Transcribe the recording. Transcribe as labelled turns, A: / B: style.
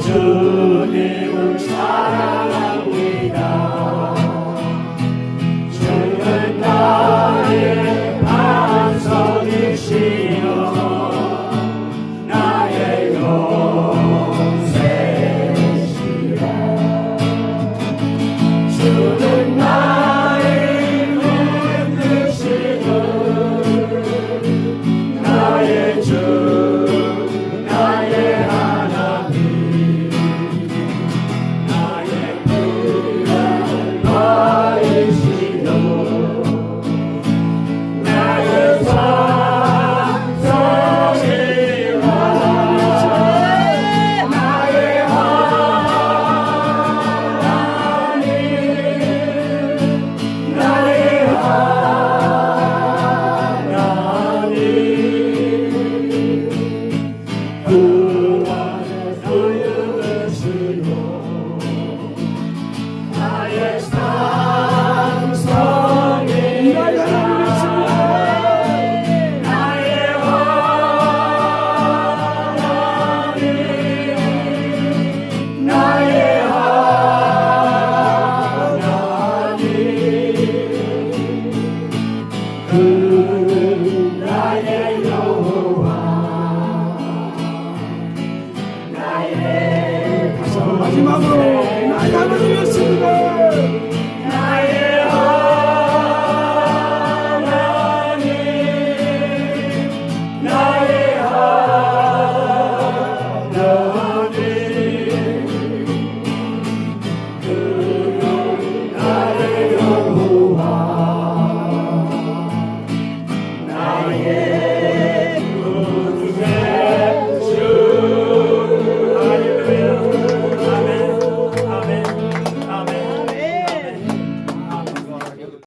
A: 주님을 사랑합니다. 주는 나의 안성이시 마지막으로 나의 하나님 예수님을 Yeah.